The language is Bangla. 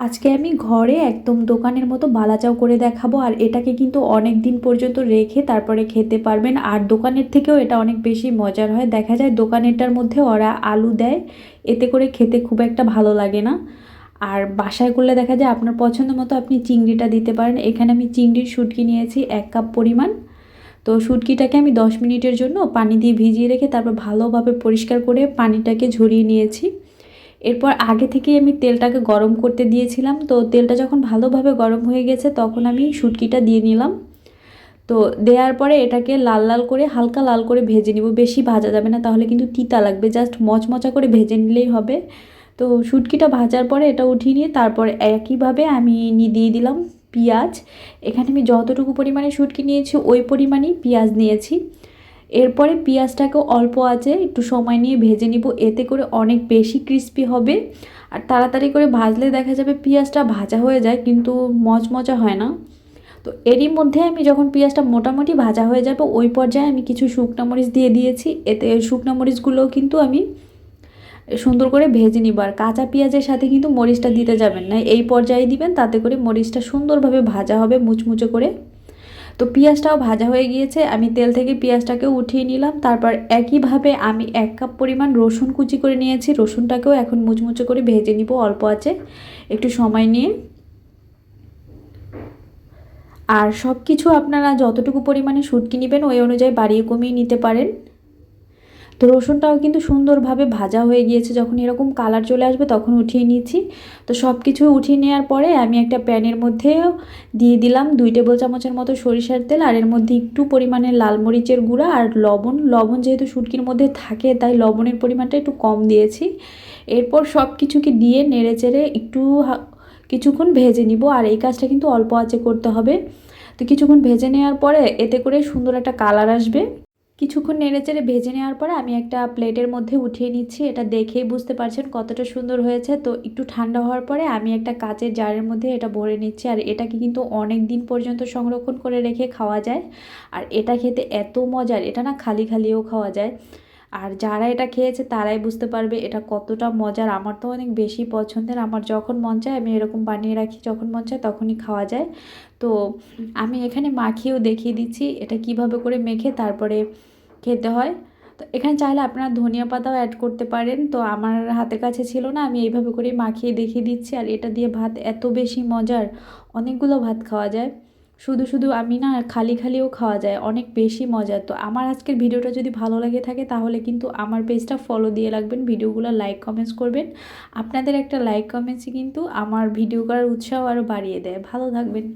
আজকে আমি ঘরে একদম দোকানের মতো বালাচাও করে দেখাবো, আর এটাকে কিন্তু অনেক দিন পর্যন্ত রেখে তারপরে খেতে পারবেন। আর দোকানের থেকেও এটা অনেক বেশি মজার হয়। দেখা যায় দোকানেরটার মধ্যে ওরা আলু দেয়, এতে করে খেতে খুব একটা ভালো লাগে না। আর বাসায় করলে দেখা যায় আপনার পছন্দ মতো আপনি চিংড়িটা দিতে পারেন। এখানে আমি চিংড়ির শুটকি নিয়েছি এক কাপ পরিমাণ। তো শুটকিটাকে আমি দশ মিনিটের জন্য পানি দিয়ে ভিজিয়ে রেখে তারপর ভালোভাবে পরিষ্কার করে পানিটাকে ঝরিয়ে নিয়েছি। এরপর আগে থেকেই আমি তেলটাকে গরম করতে দিয়েছিলাম। তো তেলটা যখন ভালোভাবে গরম হয়ে গেছে, তখন আমি শুটকিটা দিয়ে নিলাম। তো দেওয়ার পরে এটাকে লাল লাল করে, হালকা লাল করে ভেজে নিব। বেশি ভাজা যাবে না, তাহলে কিন্তু তিতা লাগবে। জাস্ট মচমচা করে ভেজে নিলেই হবে। তো শুটকিটা ভাজার পরে এটা উঠিয়ে নিয়ে তারপর একইভাবে আমি দিয়ে দিলাম পেঁয়াজ। এখানে আমি যতটুকু পরিমাণে শুটকি নিয়েছি, ওই পরিমাণেই পেঁয়াজ নিয়েছি। এরপরে পেঁয়াজটাকে অল্প আছে, একটু সময় নিয়ে ভেজে নিব, এতে করে অনেক বেশি ক্রিস্পি হবে। আর তাড়াতাড়ি করে ভাজলে দেখা যাবে পেঁয়াজটা ভাজা হয়ে যায়, কিন্তু মচমচা হয় না। তো এরই মধ্যে আমি যখন পেঁয়াজটা মোটামুটি ভাজা হয়ে যাবে, ওই পর্যায়ে আমি কিছু শুকনো মরিচ দিয়ে দিয়েছি। এতে শুকনো মরিচগুলোও কিন্তু আমি সুন্দর করে ভেজে নিব। আর কাঁচা পেঁয়াজের সাথে কিন্তু মরিচটা দিতে যাবেন না। এই পর্যায়ে দিবেন, তাতে করে মরিচটা সুন্দরভাবে ভাজা হবে, মুচমুচে করে। তো পেঁয়াজটাও ভাজা হয়ে গিয়েছে, আমি তেল থেকে পেঁয়াজটাকে উঠিয়ে নিলাম, তারপর একইভাবে আমি এক কাপ পরিমাণ রসুন কুচি করে নিয়েছি, রসুনটাকেও এখন মুচমুচে করে ভেজে নিব অল্প আছে, একটু সময় নিয়ে। আর সব কিছু আপনারা যতটুকু পরিমাণে শুটকি নেবেন, ওই অনুযায়ী বাড়িয়ে কমিয়ে নিতে পারেন। তো রসুনটাও কিন্তু সুন্দরভাবে ভাজা হয়ে গিয়েছে। যখন এরকম কালার চলে আসবে তখন উঠিয়ে নিয়েছি তো সব কিছু উঠিয়ে নেওয়ার পরে আমি একটা প্যানের মধ্যে দিয়ে দিলাম দুই টেবিল চামচের মতো সরিষার তেল আর এর মধ্যে একটু পরিমাণে লাল মরিচের গুঁড়া আর লবণ। লবণ যেহেতু শুটকির মধ্যে থাকে তাই লবণের পরিমাণটা একটু কম দিয়েছি। এরপর সব কিছুকে দিয়ে নেড়ে চেড়ে একটু কিছুক্ষণ ভেজে নিব আর এই কাজটা কিন্তু অল্প আঁচে করতে হবে। তো কিছুক্ষণ ভেজে নেওয়ার পরে এতে করে সুন্দর একটা কালার আসবে। কিছুক্ষণ নেড়েচেড়ে ভেজে নেওয়ার পরে আমি একটা প্লেটের মধ্যে উঠিয়ে নিচ্ছি। এটা দেখেই বুঝতে পারছেন কতটা সুন্দর হয়েছে। তো একটু ঠান্ডা হওয়ার পরে আমি একটা কাচের জারের মধ্যে এটা ভরে নিচ্ছি। আর এটাকে কিন্তু অনেক দিন পর্যন্ত সংরক্ষণ করে রেখে খাওয়া যায়। আর এটা খেতে এত মজার, এটা না খালি খালিও খাওয়া যায়। আর যারা এটা খেয়েছে তারাই বুঝতে পারবে এটা কতটা মজার। আমার তো অনেক বেশি পছন্দের। আমার যখন মন চায় আমি এরকম বানিয়ে রাখি, যখন মন চায় তখনই খাওয়া যায়। তো আমি এখানে মাখিয়েও দেখিয়ে দিচ্ছি এটা কীভাবে করে মেখে, তারপরে খেতে হয়। তো এখানে চাইলে আপনারা ধনিয়া পাতাও অ্যাড করতে পারেন। তো আমার হাতের কাছে ছিল না, আমি এইভাবে করে মাখিয়ে দেখিয়ে দিচ্ছি। আর এটা দিয়ে ভাত এত বেশি মজার, অনেকগুলো ভাত খাওয়া যায়। শুধু শুধু আমি না, খালি খালিও খাওয়া যায়, অনেক বেশি মজার। তো আমার আজকের ভিডিওটা যদি ভালো লাগে থাকে, তাহলে কিন্তু আমার পেজটা ফলো দিয়ে রাখবেন, ভিডিওগুলো লাইক কমেন্টস করবেন। আপনাদের একটা লাইক কমেন্টসই কিন্তু আমার ভিডিও করার উৎসাহ আরও বাড়িয়ে দেয়। ভালো থাকবেন।